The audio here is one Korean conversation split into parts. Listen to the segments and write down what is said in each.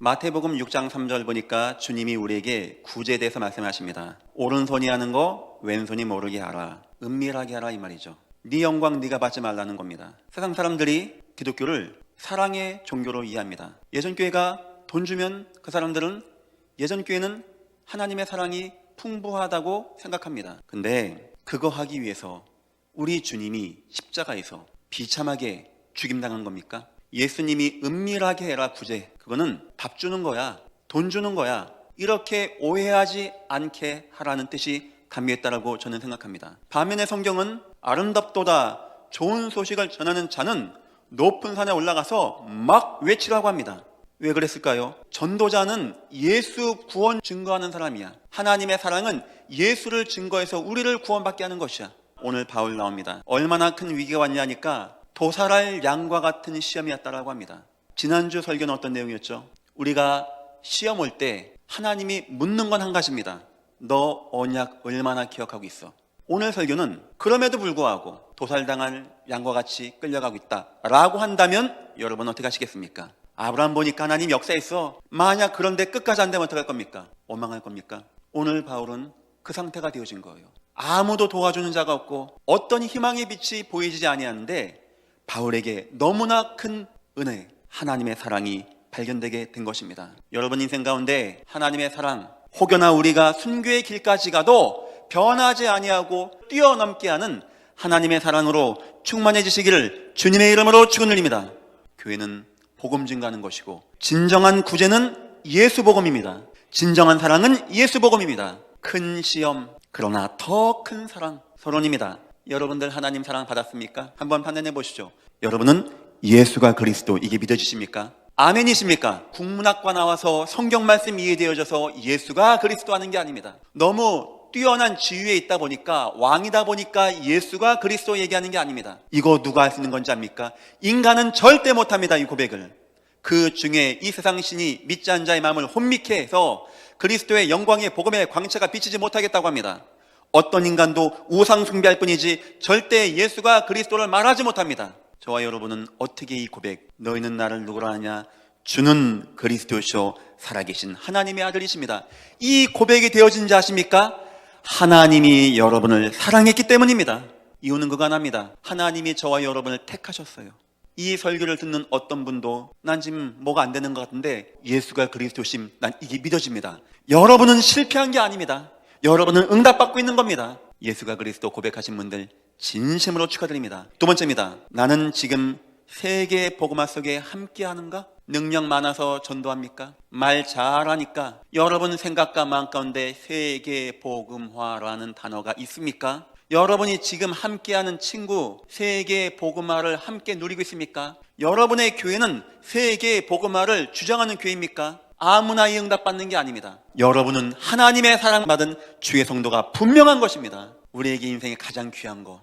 마태복음 6장 3절 보니까 주님이 우리에게 구제에 대해서 말씀하십니다. 오른손이 하는 거 왼손이 모르게 하라. 은밀하게 하라 이 말이죠. 네 영광 네가 받지 말라는 겁니다. 세상 사람들이 기독교를 사랑의 종교로 이해합니다. 예전 교회가 돈 주면 그 사람들은 예전 교회는 하나님의 사랑이 풍부하다고 생각합니다. 근데 그거 하기 위해서 우리 주님이 십자가에서 비참하게 죽임당한 겁니까? 예수님이 은밀하게 해라 구제. 그거는 밥 주는 거야. 돈 주는 거야. 이렇게 오해하지 않게 하라는 뜻이 담겨있다라고 저는 생각합니다. 반면에 성경은 아름답도다 좋은 소식을 전하는 자는 높은 산에 올라가서 막 외치라고 합니다. 왜 그랬을까요? 전도자는 예수 구원 증거하는 사람이야. 하나님의 사랑은 예수를 증거해서 우리를 구원받게 하는 것이야. 오늘 바울 나옵니다. 얼마나 큰 위기가 왔냐니까 도살할 양과 같은 시험이었다라고 합니다. 지난주 설교는 어떤 내용이었죠? 우리가 시험 올 때 하나님이 묻는 건 한 가지입니다. 너 언약 얼마나 기억하고 있어? 오늘 설교는 그럼에도 불구하고 도살당할 양과 같이 끌려가고 있다 라고 한다면 여러분 어떻게 하시겠습니까? 아브라함 보니까 하나님 역사했어. 만약 그런데 끝까지 안 되면 어떡할 겁니까? 원망할 겁니까? 오늘 바울은 그 상태가 되어진 거예요. 아무도 도와주는 자가 없고 어떤 희망의 빛이 보이지 아니하는데 바울에게 너무나 큰 은혜, 하나님의 사랑이 발견되게 된 것입니다. 여러분 인생 가운데 하나님의 사랑, 혹여나 우리가 순교의 길까지 가도 변하지 아니하고 뛰어넘게 하는 하나님의 사랑으로 충만해지시기를 주님의 이름으로 축원드립니다. 교회는 복음 증가하는 것이고 진정한 구제는 예수 복음입니다. 진정한 사랑은 예수 복음입니다. 큰 시험 그러나 더 큰 사랑 서론입니다. 여러분들 하나님 사랑 받았습니까? 한번 판단해 보시죠. 여러분은 예수가 그리스도 이게 믿어지십니까? 아멘이십니까? 국문학과 나와서 성경 말씀 이해되어져서 예수가 그리스도 하는 게 아닙니다. 너무 뛰어난 지위에 있다 보니까 왕이다 보니까 예수가 그리스도 얘기하는 게 아닙니다. 이거 누가 할 수 있는 건지 압니까? 인간은 절대 못합니다. 이 고백을. 그 중에 이 세상 신이 믿지 않은 자의 마음을 혼미케 해서 그리스도의 영광의 복음의 광채가 비치지 못하겠다고 합니다. 어떤 인간도 우상 숭배할 뿐이지 절대 예수가 그리스도를 말하지 못합니다. 저와 여러분은 어떻게 이 고백 너희는 나를 누구라 하냐 주는 그리스도시요 살아계신 하나님의 아들이십니다. 이 고백이 되어진 자 아십니까? 하나님이 여러분을 사랑했기 때문입니다. 이유는 그거 하나입니다. 하나님이 저와 여러분을 택하셨어요. 이 설교를 듣는 어떤 분도 난 지금 뭐가 안 되는 것 같은데 예수가 그리스도심 난 이게 믿어집니다. 여러분은 실패한 게 아닙니다. 여러분은 응답받고 있는 겁니다. 예수가 그리스도 고백하신 분들 진심으로 축하드립니다. 두 번째입니다. 나는 지금 세계 복음화 속에 함께 하는가? 능력 많아서 전도합니까? 말 잘하니까 여러분 생각과 마음 가운데 세계 복음화라는 단어가 있습니까? 여러분이 지금 함께하는 친구 세계 복음화를 함께 누리고 있습니까? 여러분의 교회는 세계 복음화를 주장하는 교회입니까? 아무나 이 응답 받는 게 아닙니다. 여러분은 하나님의 사랑받은 주의 성도가 분명한 것입니다. 우리에게 인생에 가장 귀한 거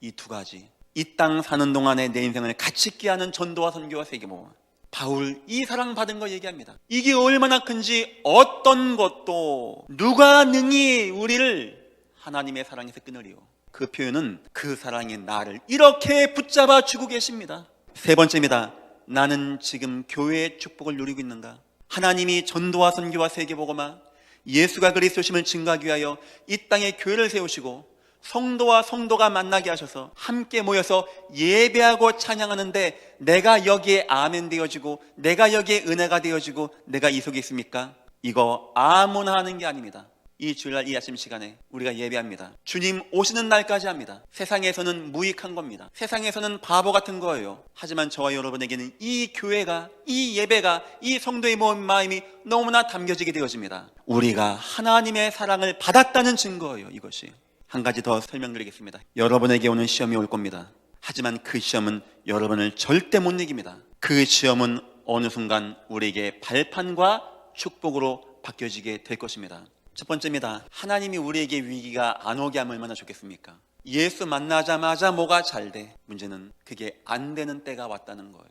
이 두 가지. 이 땅 사는 동안에 내 인생을 가치 있게 하는 전도와 선교와 세계모험. 바울 이 사랑 받은 거 얘기합니다. 이게 얼마나 큰지 어떤 것도 누가 능히 우리를 하나님의 사랑에서 끊으리요. 그 표현은 그 사랑이 나를 이렇게 붙잡아 주고 계십니다. 세 번째입니다. 나는 지금 교회의 축복을 누리고 있는가? 하나님이 전도와 선교와 세계복음화 예수가 그리스도심을 증가하기 위하여 이 땅에 교회를 세우시고 성도와 성도가 만나게 하셔서 함께 모여서 예배하고 찬양하는데 내가 여기에 아멘 되어지고 내가 여기에 은혜가 되어지고 내가 이 속에 있습니까? 이거 아무나 하는 게 아닙니다. 이 주일날 이 아침 시간에 우리가 예배합니다. 주님 오시는 날까지 합니다. 세상에서는 무익한 겁니다. 세상에서는 바보 같은 거예요. 하지만 저와 여러분에게는 이 교회가, 이 예배가, 이 성도의 마음이 너무나 담겨지게 되어집니다. 우리가 하나님의 사랑을 받았다는 증거예요, 이것이. 한 가지 더 설명드리겠습니다. 여러분에게 오는 시험이 올 겁니다. 하지만 그 시험은 여러분을 절대 못 이깁니다. 그 시험은 어느 순간 우리에게 발판과 축복으로 바뀌어지게 될 것입니다. 첫 번째입니다. 하나님이 우리에게 위기가 안 오게 하면 얼마나 좋겠습니까? 예수 만나자마자 뭐가 잘 돼? 문제는 그게 안 되는 때가 왔다는 거예요.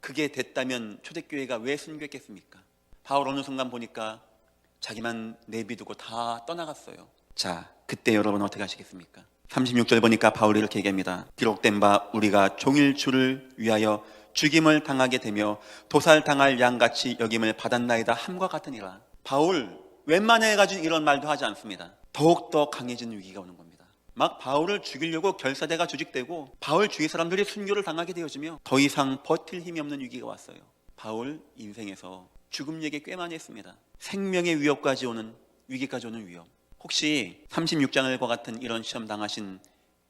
그게 됐다면 초대교회가 왜 순교했겠습니까? 바울 어느 순간 보니까 자기만 내비두고 다 떠나갔어요. 자, 그때 여러분 어떻게 하시겠습니까? 36절 보니까 바울이 이렇게 얘기합니다. 기록된 바 우리가 종일 주를 위하여 죽임을 당하게 되며 도살당할 양같이 여김을 받았나이다 함과 같으니라. 바울 웬만해 가지고 이런 말도 하지 않습니다. 더욱더 강해진 위기가 오는 겁니다. 막 바울을 죽이려고 결사대가 조직되고 바울 주위 사람들이 순교를 당하게 되어지며 더 이상 버틸 힘이 없는 위기가 왔어요. 바울 인생에서 죽음 얘기 꽤 많이 했습니다. 생명의 위협까지 오는 위기까지 오는 위협. 혹시 36장을과 같은 이런 시험 당하신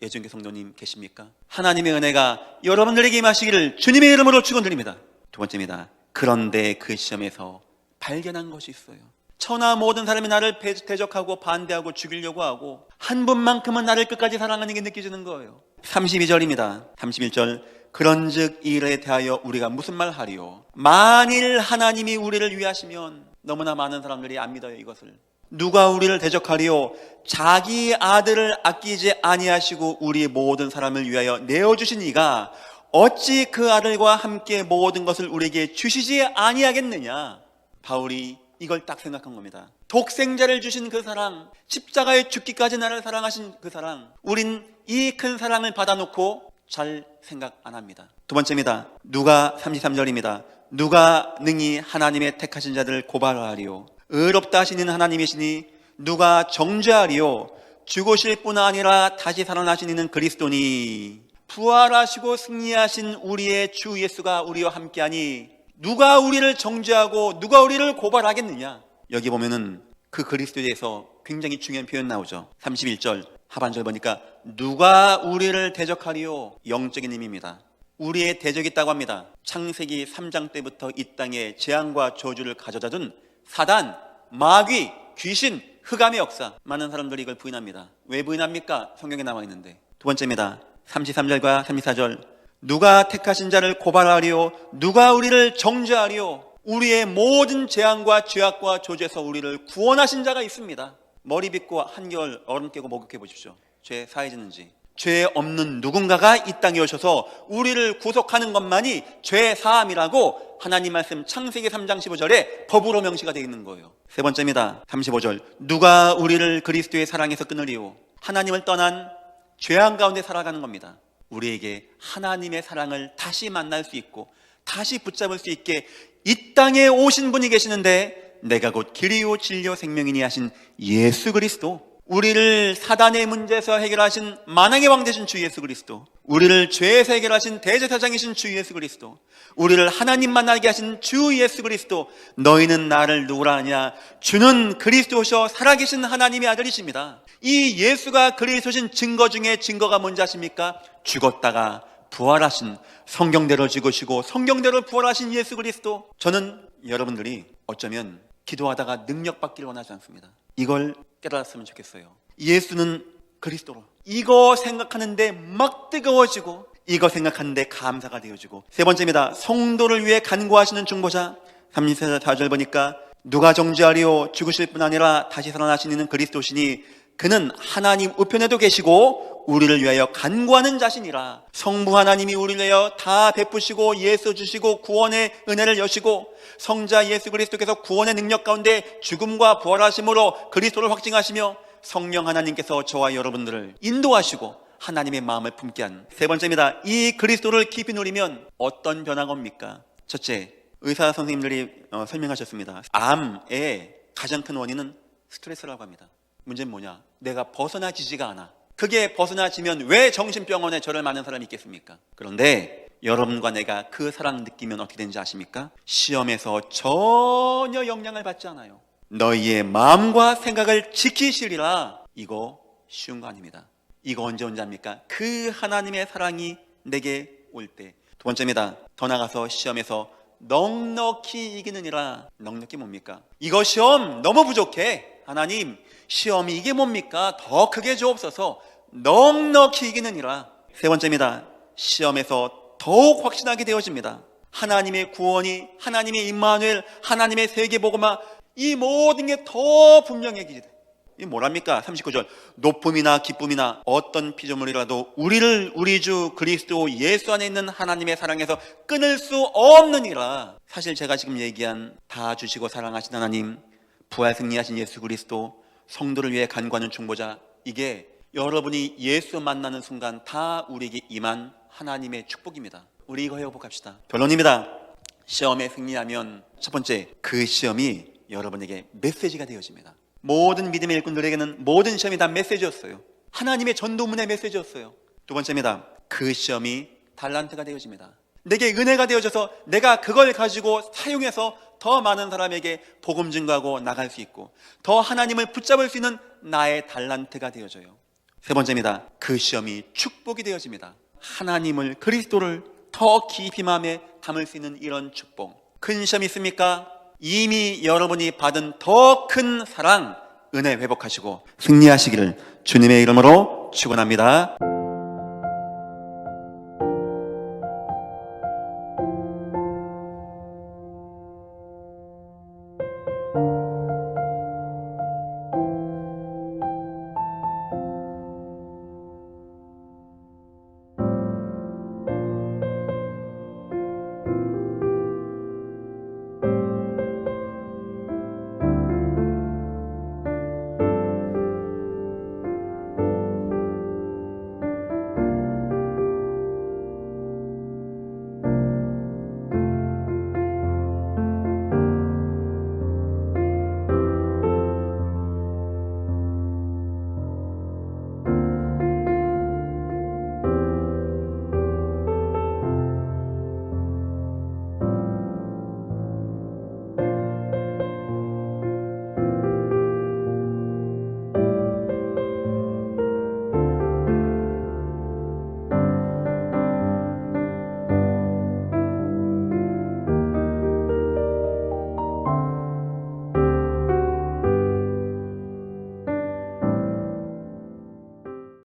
예정계 성도님 계십니까? 하나님의 은혜가 여러분들에게 임하시기를 주님의 이름으로 축원드립니다. 두 번째입니다. 그런데 그 시험에서 발견한 것이 있어요. 천하 모든 사람이 나를 배- 대적하고 반대하고 죽이려고 하고 한 분만큼은 나를 끝까지 사랑하는 게 느껴지는 거예요. 32절입니다. 31절 그런즉 이 일에 대하여 우리가 무슨 말 하리요? 만일 하나님이 우리를 위하시면 너무나 많은 사람들이 안 믿어요 이것을. 누가 우리를 대적하리요? 자기 아들을 아끼지 아니하시고 우리 모든 사람을 위하여 내어주신 이가 어찌 그 아들과 함께 모든 것을 우리에게 주시지 아니하겠느냐? 바울이 이걸 딱 생각한 겁니다. 독생자를 주신 그 사랑, 십자가에 죽기까지 나를 사랑하신 그 사랑, 우린 이 큰 사랑을 받아놓고 잘 생각 안 합니다. 두 번째입니다. 누가 33절입니다. 누가 능히 하나님의 택하신 자들을 고발하리요? 의롭다 하시는 하나님이시니 누가 정죄하리요? 죽으실 뿐 아니라 다시 살아나신 이는 그리스도니 부활하시고 승리하신 우리의 주 예수가 우리와 함께하니 누가 우리를 정죄하고 누가 우리를 고발하겠느냐? 여기 보면은 그 그리스도에 대해서 굉장히 중요한 표현 나오죠. 31절 하반절 보니까 누가 우리를 대적하리요? 영적인 의미입니다. 우리의 대적이 있다고 합니다. 창세기 3장 때부터 이 땅에 재앙과 저주를 가져다 둔 사단, 마귀, 귀신, 흑암의 역사. 많은 사람들이 이걸 부인합니다. 왜 부인합니까? 성경에 나와 있는데. 두 번째입니다. 33절과 34절. 누가 택하신 자를 고발하리요? 누가 우리를 정죄하리요? 우리의 모든 재앙과 죄악과 조지에서 우리를 구원하신 자가 있습니다. 머리 빗고 한겨울 얼음 깨고 목욕해 보십시오. 죄 사해지는지. 죄 없는 누군가가 이 땅에 오셔서 우리를 구속하는 것만이 죄 사함이라고 하나님 말씀 창세기 3장 15절에 법으로 명시가 되어 있는 거예요. 세 번째입니다. 35절. 누가 우리를 그리스도의 사랑에서 끊으리요? 하나님을 떠난 죄악 가운데 살아가는 겁니다. 우리에게 하나님의 사랑을 다시 만날 수 있고 다시 붙잡을 수 있게 이 땅에 오신 분이 계시는데 내가 곧 길이요 진리요 생명이니 하신 예수 그리스도 우리를 사단의 문제에서 해결하신 만왕의 왕 되신 주 예수 그리스도 우리를 죄에서 해결하신 대제사장이신 주 예수 그리스도 우리를 하나님 만나게 하신 주 예수 그리스도 너희는 나를 누구라 하냐? 주는 그리스도셔 살아계신 하나님의 아들이십니다. 이 예수가 그리스도신 증거 중에 증거가 뭔지 아십니까? 죽었다가 부활하신 성경대로 죽으시고 성경대로 부활하신 예수 그리스도. 저는 여러분들이 어쩌면 기도하다가 능력 받기를 원하지 않습니다. 이걸 깨달았으면 좋겠어요. 예수는 그리스도로. 이거 생각하는데 막 뜨거워지고 이거 생각하는데 감사가 되어지고. 세 번째입니다. 성도를 위해 간구하시는 중보자. 34절 보니까 누가 정죄하리요? 죽으실 뿐 아니라 다시 살아나신 이는 그리스도시니 그는 하나님 우편에도 계시고 우리를 위하여 간구하는 자신이라 성부 하나님이 우리를 위하여 다 베푸시고 예수 주시고 구원의 은혜를 여시고 성자 예수 그리스도께서 구원의 능력 가운데 죽음과 부활하심으로 그리스도를 확증하시며 성령 하나님께서 저와 여러분들을 인도하시고 하나님의 마음을 품게 한 세 번째입니다. 이 그리스도를 깊이 누리면 어떤 변화가 옵니까? 첫째, 의사 선생님들이 어, 설명하셨습니다. 암의 가장 큰 원인은 스트레스라고 합니다. 문제는 뭐냐? 내가 벗어나지지가 않아. 그게 벗어나지면 왜 정신병원에 저를 많은 사람이 있겠습니까? 그런데 여러분과 내가 그 사랑 느끼면 어떻게 되는지 아십니까? 시험에서 전혀 영향을 받지 않아요. 너희의 마음과 생각을 지키시리라. 이거 쉬운 거 아닙니다. 이거 언제 언제 합니까? 그 하나님의 사랑이 내게 올 때. 두 번째입니다. 더 나가서 시험에서 넉넉히 이기느니라. 넉넉히 뭡니까? 이거 시험 너무 부족해. 하나님, 시험이 이게 뭡니까? 더 크게 주옵소서. 넉넉히 이기느니라. 세 번째입니다. 시험에서 더욱 확신하게 되어집니다. 하나님의 구원이, 하나님의 임마누엘, 하나님의 세계복음화 이 모든 게 더 분명해지게 돼. 이 뭐랍니까? 39절. 높음이나 기쁨이나 어떤 피조물이라도 우리를 우리 주 그리스도 예수 안에 있는 하나님의 사랑에서 끊을 수 없느니라. 사실 제가 지금 얘기한 다 주시고 사랑하신 하나님, 부활 승리하신 예수 그리스도, 성도를 위해 간구하는 중보자, 이게 여러분이 예수 만나는 순간 다 우리에게 임한 하나님의 축복입니다. 우리 이거 회복합시다. 결론입니다. 시험에 승리하면 첫 번째 그 시험이 여러분에게 메시지가 되어집니다. 모든 믿음의 일꾼들에게는 모든 시험이 다 메시지였어요. 하나님의 전도문의 메시지였어요. 두 번째입니다. 그 시험이 달란트가 되어집니다. 내게 은혜가 되어져서 내가 그걸 가지고 사용해서 더 많은 사람에게 복음 증거하고 나갈 수 있고 더 하나님을 붙잡을 수 있는 나의 달란트가 되어져요. 세 번째입니다. 그 시험이 축복이 되어집니다. 하나님을 그리스도를 더 깊이 마음에 담을 수 있는 이런 축복. 큰 시험 있습니까? 이미 여러분이 받은 더 큰 사랑, 은혜 회복하시고 승리하시기를 주님의 이름으로 축원합니다.